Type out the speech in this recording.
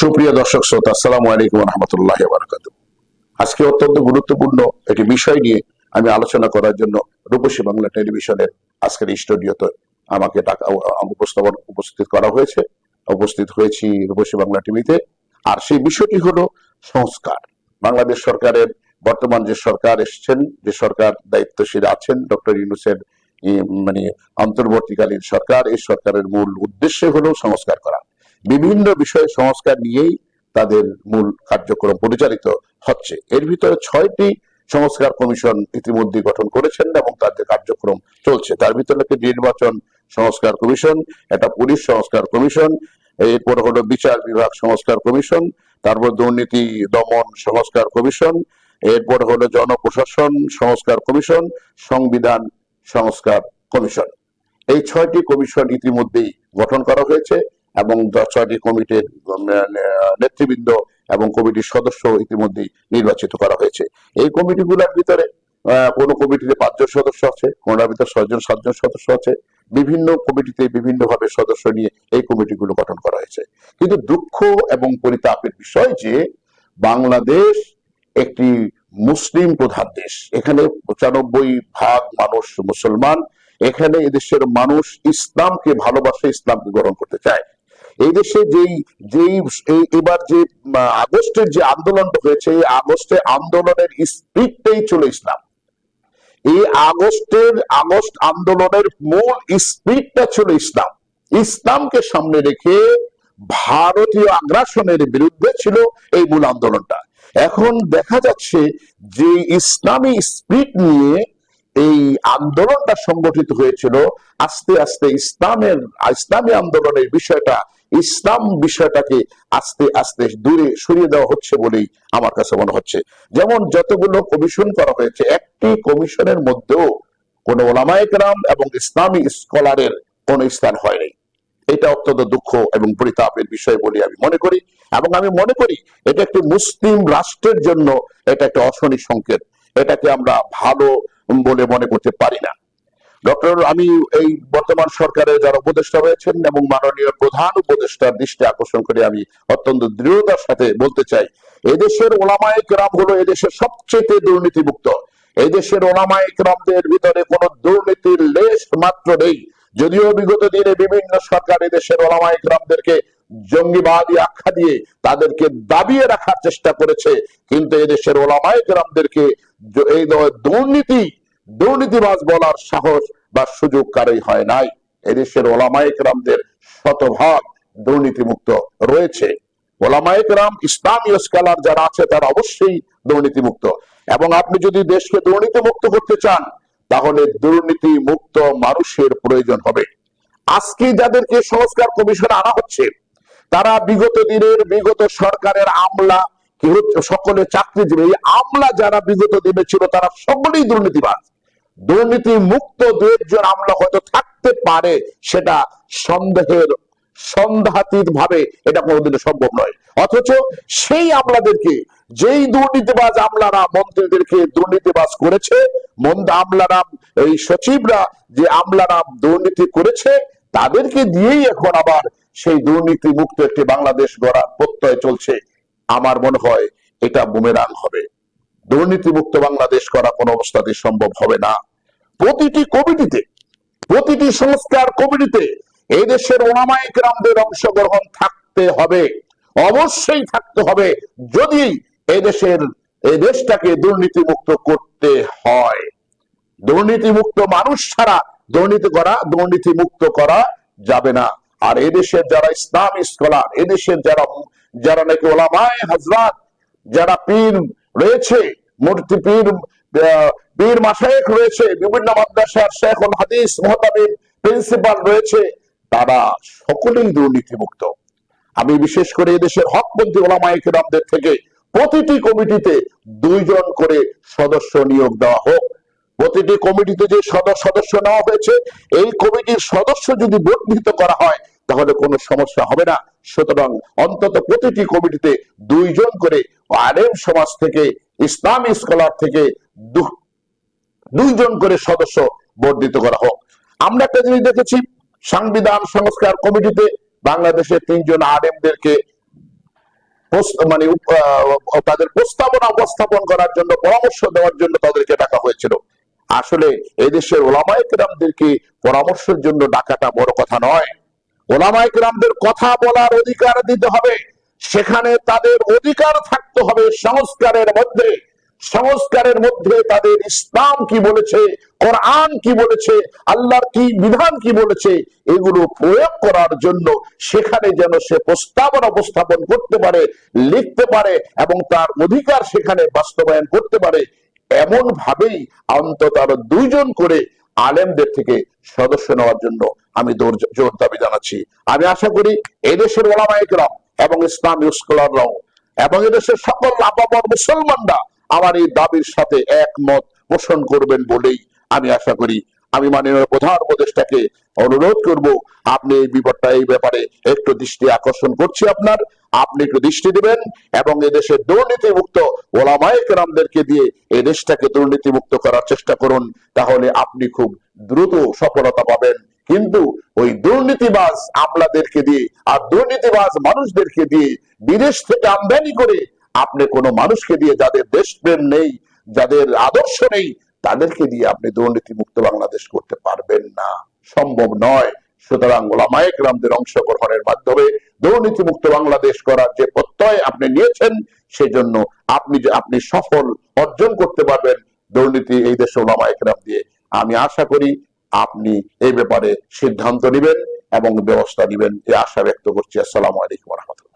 সুপ্রিয় দর্শক শ্রোতা, আসসালামু আলাইকুম রহমতুল্লাহ বারাকাত আজকে অত্যন্ত গুরুত্বপূর্ণ একটি বিষয় নিয়ে আমি আলোচনা করার জন্য রূপসী বাংলা টেলিভিশনের আজকের স্টুডিওতে আমাকে উপস্থাপন উপস্থিত করা হয়েছে। উপস্থিত হয়েছি রূপসী বাংলা টিভিতে। আর সেই বিষয়টি হলো সংস্কার। বাংলাদেশ সরকারের, বর্তমান যে সরকার এসেছেন, যে সরকার দায়িত্বশীল আছেন, ডক্টর ইউনুসের মানে অন্তর্বর্তীকালীন সরকার, এই সরকারের মূল উদ্দেশ্য হলো সংস্কার করা। বিভিন্ন বিষয়ে সংস্কার নিয়েই তাদের মূল কার্যক্রম পরিচালিত হচ্ছে। এর ভিতরে ছয়টি সংস্কার কমিশন ইতিমধ্যে গঠন করেছেন এবং তাদের কার্যক্রম চলছে, তার ভিতরে নির্বাচন সংস্কার কমিশন, একটা পুলিশ সংস্কার কমিশন, এরপর হলো বিচার বিভাগ সংস্কার কমিশন, তারপর দুর্নীতি দমন সংস্কার কমিশন, এরপর হলো জনপ্রশাসন সংস্কার কমিশন, সংবিধান সংস্কার কমিশন। এই ছয়টি কমিশন ইতিমধ্যেই গঠন করা হয়েছে। এবং ছয়টি কমিটির নেতৃবৃন্দ এবং কমিটির সদস্য ইতিমধ্যেই নির্বাচিত করা হয়েছে। এই কমিটিগুলোর ভিতরে কোনো কমিটিতে পাঁচজন সদস্য আছে কোনটার ভিতরে ছয়জন, সাতজন সদস্য আছে। বিভিন্ন কমিটিতে বিভিন্ন ভাবে সদস্য নিয়ে এই কমিটিগুলো গঠন করা হয়েছে। কিন্তু দুঃখ এবং পরিতাপের বিষয় যে, বাংলাদেশ একটি মুসলিম প্রধান দেশ। এখানে পঁচানব্বই ভাগ মানুষ মুসলমান। এখানে এদেশের মানুষ ইসলামকে ভালোবাসে, ইসলামকে গ্রহণ করতে চায়। এই দেশে যেই যেই এবার যে আগস্টের যে আন্দোলনটা হয়েছে, এই আগস্টে আন্দোলনের স্পিডটাই ছিল ইসলাম এই আগস্টের, আগস্ট আন্দোলনের মূল স্পিডটা ছিল ইসলাম ইসলামকে সামনে রেখে ভারতীয় আগ্রাসনের বিরুদ্ধে ছিল এই মূল আন্দোলনটা। এখন দেখা যাচ্ছে যে ইসলামী স্পিড নিয়ে এই আন্দোলনটা সংগঠিত হয়েছিল আস্তে আস্তে ইসলামের, ইসলামী আন্দোলনের বিষয়টা, ইসলাম বিষয়টাকে আস্তে আস্তে দূরে সরিয়ে দেওয়া হচ্ছে বলেই আমার কাছে মনে হচ্ছে। যেমন যতগুলো কমিশন করা হয়েছে, একটি কমিশনের মধ্যেও কোন ওলামায়করাম এবং ইসলামী স্কলারের কোন স্থান হয়নি। এটা অত্যন্ত দুঃখ এবং পরিতাপের বিষয় বলে আমি মনে করি এবং আমি মনে করি এটা একটি মুসলিম রাষ্ট্রের জন্য এটা একটা অশনি সংকেত। এটাকে আমরা ভালো বলে মনে করতে পারি না। ডক্টর, আমি এই বর্তমান সরকারের যারা উপদেষ্টা রয়েছেন এবং মাননীয় প্রধান উপদেষ্টার দৃষ্টি আকর্ষণ করে আমি অত্যন্ত দৃঢ়তার সাথে বলতে চাই, এদেশের ওলামায়ক রাম হলো এদেশের সবচেয়ে দুর্নীতিমুক্ত। এদেশের ওলামায়ক রামদের ভিতরে কোনো দুর্নীতির লেশ মাত্র নেই। যদিও বিগত দিনে বিভিন্ন সরকার এদেশের ওলামায়ক রামদেরকে জঙ্গিবাদী আখ্যা দিয়ে তাদেরকে দাবিয়ে রাখার চেষ্টা করেছে, কিন্তু এদেশের ওলামায়ক রামদেরকে এই দুর্নীতি দুর্নীতিবাজ বলার সাহস বা সুযোগ কারোই হয় নাই। এদেশের ওলামায়ক রামদের শতভাগ দুর্নীতিমুক্ত রয়েছে। ওলামায়ক রাম ইসলামীয় স্কলার যারা আছে, তারা অবশ্যই দুর্নীতিমুক্ত। এবং আপনি যদি দেশকে দুর্নীতিমুক্ত করতে চান, তাহলে দুর্নীতি মুক্ত মানুষের প্রয়োজন হবে। আজকে যাদেরকে সংস্কার কমিশনে আনা হচ্ছে, তারা বিগত দিনের, বিগত সরকারের আমলা সকলে চাকরিজীবী আমলা যারা বিগত দিনে ছিল, তারা সকলেই দুর্নীতিবাজ। দুর্নীতি মুক্ত দু একজন আমলা হয়তো থাকতে পারে, সেটা সন্দেহের সন্দেহাতীত ভাবে এটা কোনোদিনও সম্ভব নয়। অথচ সেই আমলাদেরকে, যেই দুর্নীতিবাজ আমলারা মন্ত্রীদেরকে দুর্নীতিবাজ করেছে আমলারা, এই সচিবরা যে আমলারা দুর্নীতি করেছে, তাদেরকে দিয়েই এখন আবার সেই দুর্নীতি মুক্ত একটি বাংলাদেশ গড়ার প্রত্যয় চলছে। আমার মনে হয় এটা বুমেরাং হবে। দুর্নীতি মুক্ত বাংলাদেশ করা কোনো অবস্থাতে সম্ভব হবে না। প্রতিটি কমিটিতে, প্রতিটি সংস্কার কমিটিতে এই দেশের ওনামায়িক রামদের অংশগ্রহণ থাকতে হবে। অবশ্যই থাকতে হবে যদি এই দেশের, এই দেশটাকে দুর্নীতি মুক্ত করতে হয়। দুর্নীতি মুক্ত মানুষ ছাড়া দুর্নীতি করা দুর্নীতি মুক্ত করা যাবে না। আর এদেশের যারা ইসলাম স্কলার এদেশের যারা যারা নাকি ওলামায় হাজরাত যারা পীর রয়েছে, মূর্তি পীর পীর মাসায়েক রয়েছে, বিভিন্ন মাদ্রাসার শেখুল হাদিস মোহতামিম প্রিন্সিপাল রয়েছে, তারা সকলেই দুর্নীতিমুক্ত। আমি বিশেষ করে এদেশের হকপন্থী ওলামায়ক রামদের থেকে প্রতিটি কমিটিতে দুইজন করে সদস্য নিয়োগ দেওয়া হোক। প্রতিটি কমিটিতে যে সদ- সদস্য নেওয়া হয়েছে, এই কমিটির সদস্য যদি বর্ধিত করা হয়, তাহলে কোনো সমস্যা হবে না। সুতরাং অন্তত প্রতিটি কমিটিতে দুইজন করে আলেম সমাজ থেকে, ইসলামী স্কলার থেকে দুইজন করে সদস্য বর্ধিত করা হোক। আমরা একটা জিনিস দেখেছি, সংবিধান সংস্কার কমিটিতে বাংলাদেশের তিনজন আলেমদেরকে প্রস- মানে তাদের প্রস্তাবনা উপস্থাপন করার জন্য, পরামর্শ দেওয়ার জন্য তাদেরকে ডাকা হয়েছিল। আসলে এদেশের ওলামায় কেরামদেরকে পরামর্শের জন্য ডাকাটা বড় কথা নয়। ওলামায় কেরামদের কথা বলার অধিকার দিতে হবে। সেখানে তাদের অধিকার থাকতে হবে সংস্কারের মধ্যে। সংস্কারের মধ্যে তাদের ইসলাম কি বলেছে, কোরআন কি বলেছে, আল্লাহর কি বিধান কি বলেছে, এগুলো প্রয়োগ করার জন্য সেখানে যেন সে প্রস্তাবনা উপস্থাপন করতে পারে, লিখতে পারে এবং তার অধিকার সেখানে বাস্তবায়ন করতে পারে এমন ভাবেই অন্তত আরও দুইজন করে আলেমদের থেকে সদস্য নেওয়ার জন্য আমি জোর দাবি জানাচ্ছি। আমি আশা করি এদেশের ওলামাইকরাম এবং ইসলামী স্কলাররাও এবং এদেশের সকল আপামর মুসলমানরা আমার এই দাবির সাথে একমত পোষণ করবেন বলেই আমি আশা করি। আমি মাননীয় প্রধান উপদেষ্টাকে অনুরোধ করব, আপনি এই বিপদটা এই ব্যাপারে একটু দৃষ্টি আকর্ষণ করছি আপনার। আপনি একটু দৃষ্টি দিবেন এবং এদেশের দুর্নীতি মুক্ত ওলামায়ে কেরামদেরকে দিয়ে এই দেশটাকে দুর্নীতিমুক্ত করার চেষ্টা করুন, তাহলে আপনি খুব দ্রুত সফলতা পাবেন। কিন্তু ওই দুর্নীতিবাজ আমলাদেরকে দিয়ে আর দুর্নীতিবাজ মানুষদেরকে দিয়ে বিদেশ থেকে আমদানি করে আপনি কোনো মানুষকে দিয়ে যাদের দেশপ্রেম নেই, যাদের আদর্শ নেই, তাদেরকে দিয়ে আপনি দুর্নীতি মুক্ত বাংলাদেশ করতে পারবেন না। সম্ভব নয়। সুতরাং ওলামায়ক রামদের অংশগ্রহণের মাধ্যমে দুর্নীতি মুক্ত বাংলাদেশ করার যে প্রত্যয় আপনি নিয়েছেন, সেজন্য আপনি যে, আপনি সফল অর্জন করতে পারবেন দুর্নীতি এই দেশে ওলামায়ক রাম দিয়ে। আমি আশা করি আপনি এই ব্যাপারে সিদ্ধান্ত নেবেন এবং ব্যবস্থা নেবেন। এই আশা ব্যক্ত করছি। আসসালামু আলাইকুম রহমতুল্লাহ।